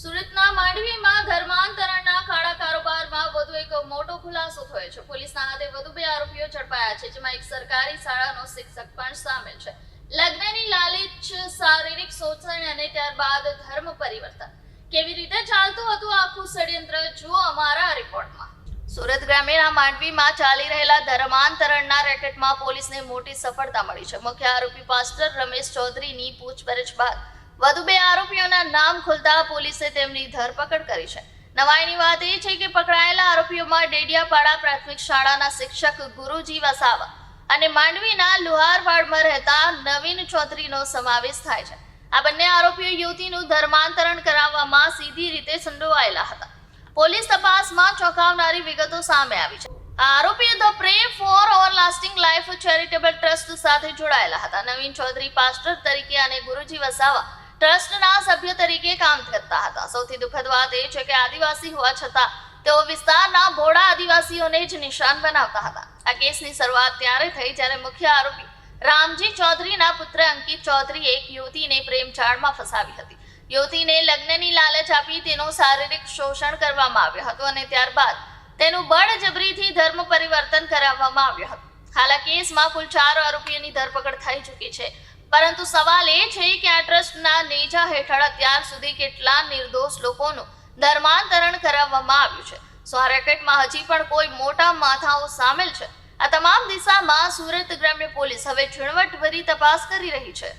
સુરતના માંડવીમાં ધર્માંતરણના કાળા કારોબારમાં વધુ એક મોટો ખુલાસો થયો છે. પોલીસના હાથે વધુ બે આરોપીઓ ઝડપાયા છે, જેમાં એક સરકારી શાળાનો શિક્ષક પણ સામેલ છે. લગ્નની લાલચ, શારીરિક શોષણ અને ત્યારબાદ ધર્મ પરિવર્તન. કેવી રીતે ચાલતું હતું આખું ષડયંત્ર, જુઓ અમારા રિપોર્ટમાં. સુરત ગ્રામીણના માંડવીમાં ચાલી રહેલા ધર્માંતરણના રેકેટમાં પોલીસને મોટી સફળતા મળી છે. મુખ્ય આરોપી પાસ્ટર રમેશ ચૌધરીની પૂછપરછ બાદ વધુ બે આરોપીઓના નામ ખુલતા પોલીસે તેમની ધરપકડ કરી છે. નવાઈની વાત એ છે કે પકડાયેલા આરોપીઓમાં ડેડિયાપાડા પ્રાથમિક શાળાના શિક્ષક ગુરુજી વસાવા અને માંડવીના લુહારવાડમાં રહેતા નવીન ચૌધરીનો સમાવેશ થાય છે. આ બંને આરોપીઓ યુવતીનું ધર્માંતરણ કરાવવામાં સીધી રીતે સંડોવાયેલા હતા. પોલીસ તપાસમાં ચોંકાવનારી વિગતો સામે આવી છે. આ આરોપીઓ the pray for or lasting life charitable trust સાથે જોડાયેલા હતા. નવીન ચૌધરી પાસ્ટર તરીકે અને ગુરુજી વસાવા ટ્રસ્ટના સભ્ય તરીકે કામ કરતા હતા. સૌથી દુઃખદ વાત એ છે કે આદિવાસી હોવા છતાં તેઓ વિસ્તારના બોડા આદિવાસીઓને જ નિશાન બનાવતા હતા. આ કેસની શરૂઆત ત્યારે થઈ જ્યારે મુખ્ય આરોપી રામજી ચૌધરીના પુત્ર અંકિત ચૌધરી એક યુવતીને પ્રેમજાળમાં ફસાવી હતી. યુવતીને લગ્નની લાલચ આપી તેનું શારીરિક શોષણ કરવામાં આવ્યું હતું અને ત્યારબાદ તેનું બળજબરીથી ધર્મ પરિવર્તન કરાવવામાં આવ્યું હતું. હાલ કેસમાં કુલ ચાર આરોપીઓની ધરપકડ થઈ ચૂકી છે. પરંતુ સવાલ એ છે કે આ ટ્રસ્ટના નેજા હેઠળ અત્યાર સુધી કેટલા નિર્દોષ લોકોનું ધર્માંતરણ કરાવવામાં આવ્યું છે? સો આ રેકેટમાં હજી પણ કોઈ મોટા માથાઓ સામેલ છે? આ તમામ દિશામાં સુરત ગ્રામ્ય પોલીસ હવે ઝીણવટભરી તપાસ કરી રહી છે.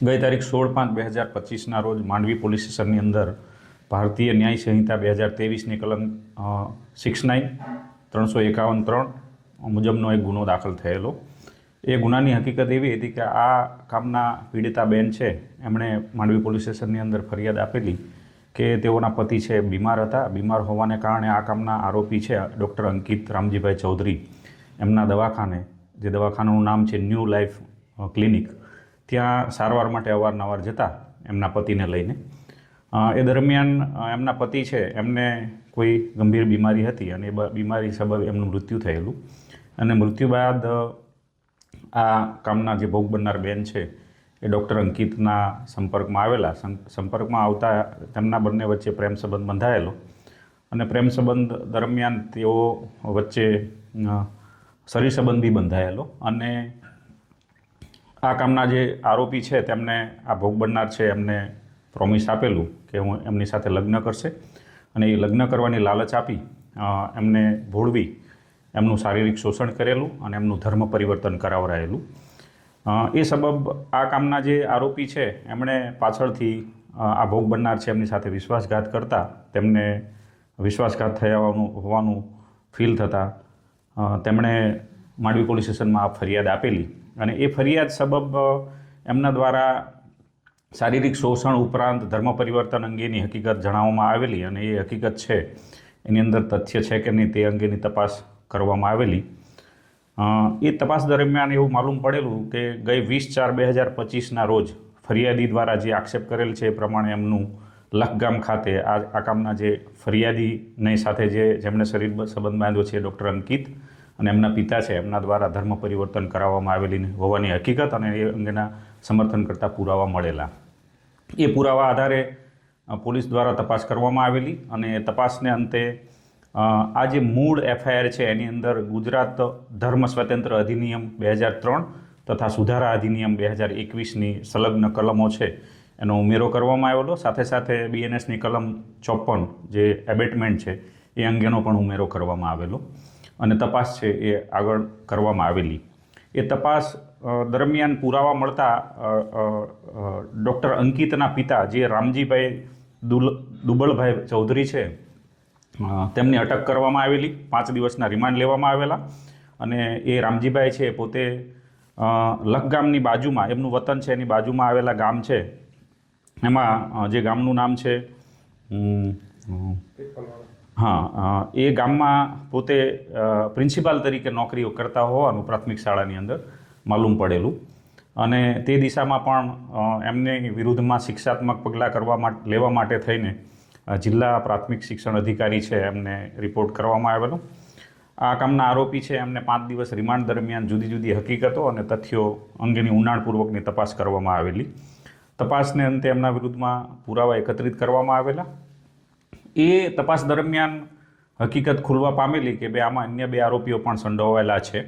ગઈ તારીખ સોળ પાંચ બે હજાર પચીસના રોજ માંડવી પોલીસ સ્ટેશનની અંદર ભારતીય ન્યાય સંહિતા બે હજાર તેવીસની કલમ સિક્સ નાઇન ત્રણસો એકાવન ત્રણ મુજબનો એક ગુનો દાખલ થયેલો. એ ગુનાની હકીકત એવી હતી કે આ કામના પીડિતા બેન છે, એમણે માંડવી પોલીસ સ્ટેશનની અંદર ફરિયાદ આપેલી કે તેઓના પતિ છે, બીમાર હતા. બીમાર હોવાને કારણે આ કામના આરોપી છે ડૉક્ટર અંકિત રામજીભાઈ ચૌધરી. એમના દવાખાને, જે દવાખાનાનું નામ છે ન્યૂ લાઈફ ક્લિનિક, ત્યાં સારવાર માટે અવારનવાર જતા એમના પતિને લઈને. એ દરમિયાન એમના પતિ છે, એમને કોઈ ગંભીર બીમારી હતી અને એ બીમારી સબબ એમનું મૃત્યુ થયેલું. અને મૃત્યુ બાદ આ કામના જે ભોગ બનનાર બેન છે, એ ડૉક્ટર અંકિતના સંપર્કમાં આવેલા. સંપર્કમાં આવતા તેમના બંને વચ્ચે પ્રેમ સંબંધ બંધાયેલો. અને પ્રેમ સંબંધ દરમિયાન તેઓ વચ્ચે શરીર સંબંધી બંધાયેલો. અને આ કામના જે આરોપી છે, તેમને આ ભોગ બનનાર છે, એમને પ્રોમિસ આપેલું કે હું એમની સાથે લગ્ન કરશે. અને એ લગ્ન કરવાની લાલચ આપી એમને ભોળવી એમનું શારીરિક શોષણ કરેલું અને એમનું ધર્મ પરિવર્તન કરાવરાયેલું. એ સબબ આ કામના જે આરોપી છે, એમણે પાછળથી આ ભોગ બનનાર છે એમની સાથે વિશ્વાસઘાત કરતા તેમને વિશ્વાસઘાત થયા હોવાનું હોવાનું ફીલ થતાં તેમણે માંડવી પોલીસ સ્ટેશનમાં આ ફરિયાદ આપેલી અને એ ફરિયાદ સબબ એમના દ્વારા શારીરિક શોષણ ઉપરાંત ધર્મ પરિવર્તન અંગેની હકીકત જણાવવામાં આવેલી અને એ હકીકત છે. એની અંદર તથ્ય છે કે નહીં તે અંગેની તપાસ કરવામાં આવેલી. એ તપાસ દરમિયાન એવું માલુમ પડેલું કે ગઈ વીસ ચાર બે હજાર પચીસના રોજ ફરિયાદી દ્વારા જે આક્ષેપ કરેલ છે એ પ્રમાણે એમનું લખગામ ખાતે આ આ કામના જે ફરિયાદીની સાથે જે, જેમણે શરીર સંબંધ બાંધ્યો છે ડૉક્ટર અંકિત અને એમના પિતા છે, એમના દ્વારા ધર્મ પરિવર્તન કરાવવામાં આવેલી હોવાની હકીકત અને એ અંગેના સમર્થન કરતા પુરાવા મળેલા. એ પુરાવા આધારે પોલીસ દ્વારા તપાસ કરવામાં આવેલી અને તપાસને અંતે આ જે મૂળ એફઆઈઆર છે, એની અંદર ગુજરાત ધર્મ સ્વતંત્ર અધિનિયમ બે હજાર ત્રણ તથા સુધારા અધિનિયમ બે હજાર એકવીસની સંલગ્ન કલમો છે, એનો ઉમેરો કરવામાં આવેલો. સાથે સાથે બીએનએસની કલમ ચોપન જે એબેટમેન્ટ છે, એ અંગેનો પણ ઉમેરો કરવામાં આવેલો અને તપાસ છે, એ આગળ કરવામાં આવેલી. એ તપાસ દરમિયાન પુરાવા મળતા ડૉક્ટર અંકિતના પિતા જે રામજીભાઈ દુલ દુબળભાઈ ચૌધરી છે તેમની અટક કરવામાં આવેલી, પાંચ દિવસના રિમાન્ડ લેવામાં આવેલા અને એ રામજીભાઈ છે પોતે લખગામની બાજુમાં, એમનું વતન છે એની બાજુમાં આવેલા ગામ છે. એમાં જે ગામનું નામ છે હા એ ગામમાં પોતે પ્રિન્સિપાલ તરીકે નોકરીઓ કરતા હોવાનું પ્રાથમિક શાળાની અંદર માલુમ પડેલું. અને તે દિશામાં પણ એમને વિરુદ્ધમાં શિક્ષાત્મક પગલાં કરવા લેવા માટે થઈને જિલ્લા પ્રાથમિક શિક્ષણ અધિકારી છે, એમને રિપોર્ટ કરવામાં આવેલો. આ કામના આરોપી છે, એમને પાંચ દિવસ રિમાન્ડ દરમિયાન જુદી જુદી હકીકતો અને તથ્યો અંગેની ઊંડાણપૂર્વકની તપાસ કરવામાં આવેલી. તપાસને અંતે એમના વિરુદ્ધમાં પુરાવા એકત્રિત કરવામાં આવેલા. એ તપાસ દરમિયાન હકીકત ખુલવા પામેલી કે બે આમાં અન્ય બે આરોપીઓ પણ સંડોવાયેલા છે.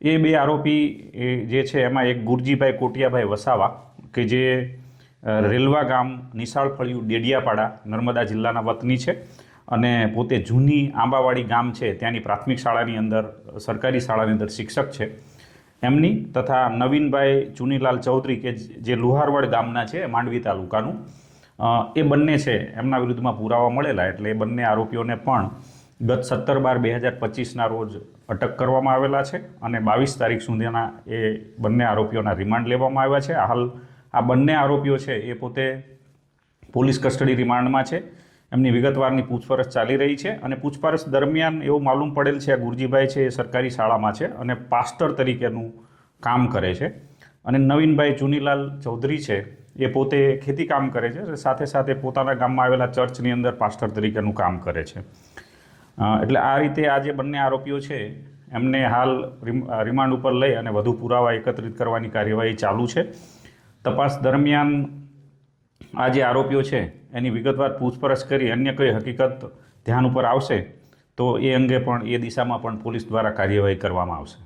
એ બે આરોપી જે છે, એમાં એક ગુરજીભાઈ કોટિયાભાઈ વસાવા, કે જે રેલવા ગામ નિશાળ ફળિયું ડેડિયાપાડા નર્મદા જિલ્લાના વતની છે અને પોતે જૂની આંબાવાડી ગામ છે. ત્યાંની પ્રાથમિક શાળાની અંદર, સરકારી શાળાની અંદર શિક્ષક છે. એમની તથા નવીનભાઈ ચુનીલાલ ચૌધરી કે જે લુહારવાડ ગામના છે, માંડવી તાલુકાનું એ બંને છે. એમના વિરુદ્ધમાં પુરાવા મળેલા એટલે એ બંને આરોપીઓને પણ ગત સત્તર બાર બે હજાર પચીસના રોજ અટક કરવામાં આવેલા છે અને બાવીસ તારીખ સુધીના એ બંને આરોપીઓના રિમાન્ડ લેવામાં આવ્યા છે. હાલ આ બંને આરોપીઓ છે એ પોતે પોલીસ કસ્ટડી રિમાન્ડમાં છે. એમની વિગતવારની પૂછપરછ ચાલી રહી છે અને પૂછપરછ દરમિયાન એવું માલુમ પડેલ છે આ ગુરજીભાઈ છે એ સરકારી શાળામાં છે અને પાસ્ટર તરીકેનું કામ કરે છે. અને નવીનભાઈ ચુનીલાલ ચૌધરી છે એ પોતે ખેતી કામ કરે છે સાથે સાથે પોતાના ગામમાં આવેલા ચર્ચની અંદર પાસ્ટર તરીકેનું કામ કરે છે. એટલે આ રીતે આ જે બંને આરોપીઓ છે એમને હાલ રિમ- રિમાન્ડ ઉપર લઈ અને વધુ પુરાવા એકત્રિત કરવાની કાર્યવાહી ચાલુ છે. તપાસ દરમિયાન આ જે આરોપીઓ છે, એની વિગતવાર પૂછપરછ કરી અન્ય કોઈ હકીકત ધ્યાન ઉપર આવશે, તો એ અંગે પણ એ દિશામાં પણ પોલીસ દ્વારા કાર્યવાહી કરવામાં આવશે.